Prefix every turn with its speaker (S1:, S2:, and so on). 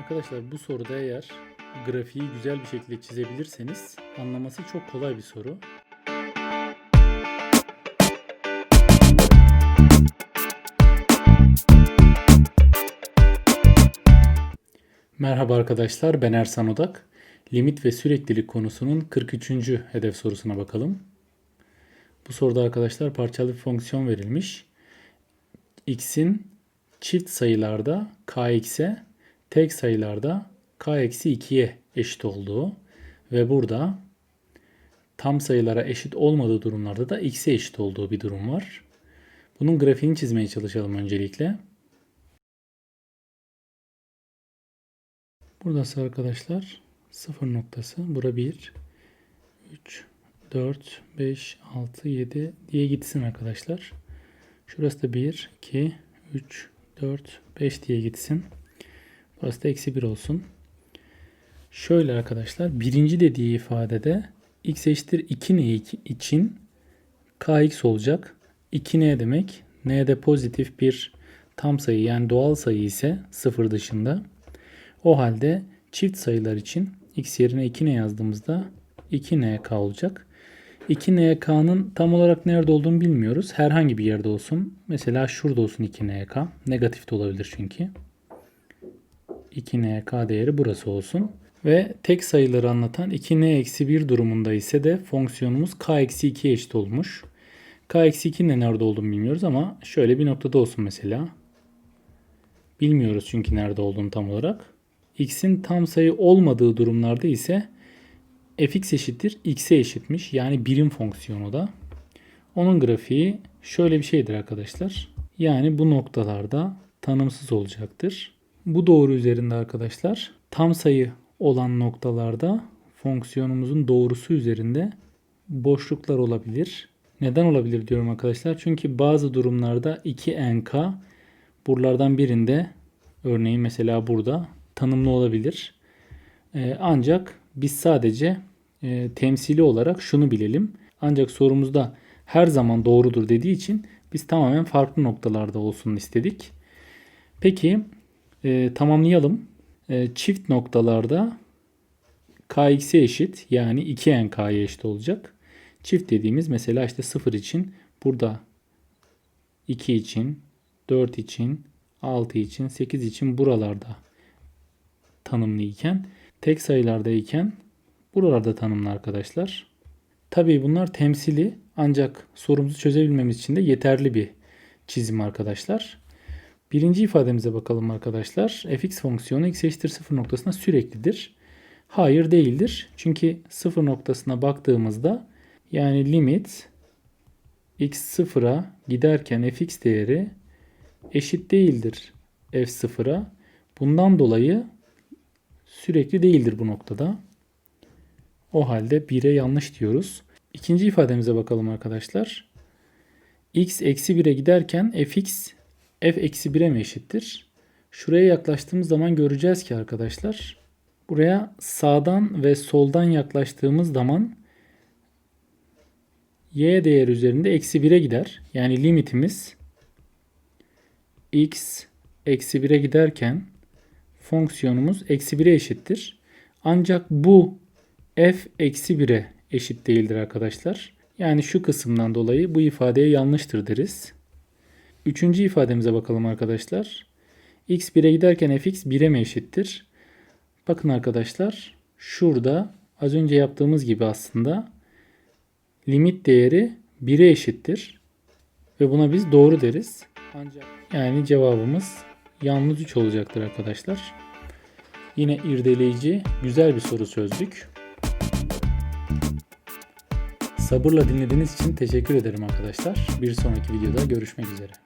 S1: Arkadaşlar bu soruda eğer grafiği güzel bir şekilde çizebilirseniz anlaması çok kolay bir soru. Merhaba arkadaşlar ben Ersan Odak. Limit ve süreklilik konusunun 43. hedef sorusuna bakalım. Bu soruda arkadaşlar parçalı bir fonksiyon verilmiş. x'in çift sayılarda kx'e tek sayılarda k eksi 2'ye eşit olduğu ve burada tam sayılara eşit olmadığı durumlarda da x'e eşit olduğu bir durum var. Bunun grafiğini çizmeye çalışalım öncelikle. Burası arkadaşlar sıfır noktası. Bura 1, 3, 4, 5, 6, 7 diye gitsin arkadaşlar. Şurası da 1, 2, 3, 4, 5 diye gitsin. Burası da eksi 1 olsun. Şöyle arkadaşlar birinci dediği ifadede x eşittir 2n için kx olacak. 2n demek n'de pozitif bir tam sayı yani doğal sayı ise sıfır dışında. O halde çift sayılar için x yerine 2n yazdığımızda 2nk olacak. 2nk'nın tam olarak nerede olduğunu bilmiyoruz. Herhangi bir yerde olsun. Mesela şurada olsun 2nk. Negatif de olabilir çünkü. 2nk değeri burası olsun. Ve tek sayıları anlatan 2n-1 durumunda ise de fonksiyonumuz k-2'ye eşit olmuş. k-2'nin nerede olduğunu bilmiyoruz ama şöyle bir noktada olsun mesela. Bilmiyoruz çünkü nerede olduğunu tam olarak. x'in tam sayı olmadığı durumlarda ise fx eşittir x'e eşitmiş. Yani birim fonksiyonu da. Onun grafiği şöyle bir şeydir arkadaşlar. Yani bu noktalarda tanımsız olacaktır. Bu doğru üzerinde arkadaşlar tam sayı olan noktalarda fonksiyonumuzun doğrusu üzerinde boşluklar olabilir. Neden olabilir diyorum arkadaşlar. Çünkü bazı durumlarda 2nk buralardan birinde örneğin mesela burada tanımlı olabilir. Ee, ancak biz sadece e, temsili olarak şunu bilelim. Ancak sorumuzda her zaman doğrudur dediği için biz tamamen farklı noktalarda olsun istedik. Peki e, tamamlayalım. E, çift noktalarda kx'e eşit yani 2nk'ye eşit olacak. Çift dediğimiz mesela işte 0 için burada 2 için, 4 için, 6 için, 8 için buralarda tanımlı iken tek sayılarda iken buralarda tanımlı arkadaşlar. Tabii bunlar temsili ancak sorumuzu çözebilmemiz için de yeterli bir çizim arkadaşlar. Birinci ifademize bakalım arkadaşlar. fx fonksiyonu x eşittir 0 noktasına süreklidir. Hayır değildir. Çünkü 0 noktasına baktığımızda yani limit x sıfıra giderken fx değeri eşit değildir f sıfıra. Bundan dolayı sürekli değildir bu noktada. O halde 1'e yanlış diyoruz. İkinci ifademize bakalım arkadaşlar. x eksi 1'e giderken fx f eksi 1'e mi eşittir? Şuraya yaklaştığımız zaman göreceğiz ki arkadaşlar buraya sağdan ve soldan yaklaştığımız zaman y değer üzerinde eksi 1'e gider. Yani limitimiz x eksi 1'e giderken fonksiyonumuz eksi 1'e eşittir. Ancak bu f eksi 1'e eşit değildir arkadaşlar. Yani şu kısımdan dolayı bu ifadeye yanlıştır deriz. Üçüncü ifademize bakalım arkadaşlar. x 1'e giderken fx 1'e mi eşittir? Bakın arkadaşlar şurada az önce yaptığımız gibi aslında limit değeri 1'e eşittir. Ve buna biz doğru deriz. Ancak yani cevabımız yalnız 3 olacaktır arkadaşlar. Yine irdeleyici güzel bir soru çözdük. Sabırla dinlediğiniz için teşekkür ederim arkadaşlar. Bir sonraki videoda görüşmek üzere.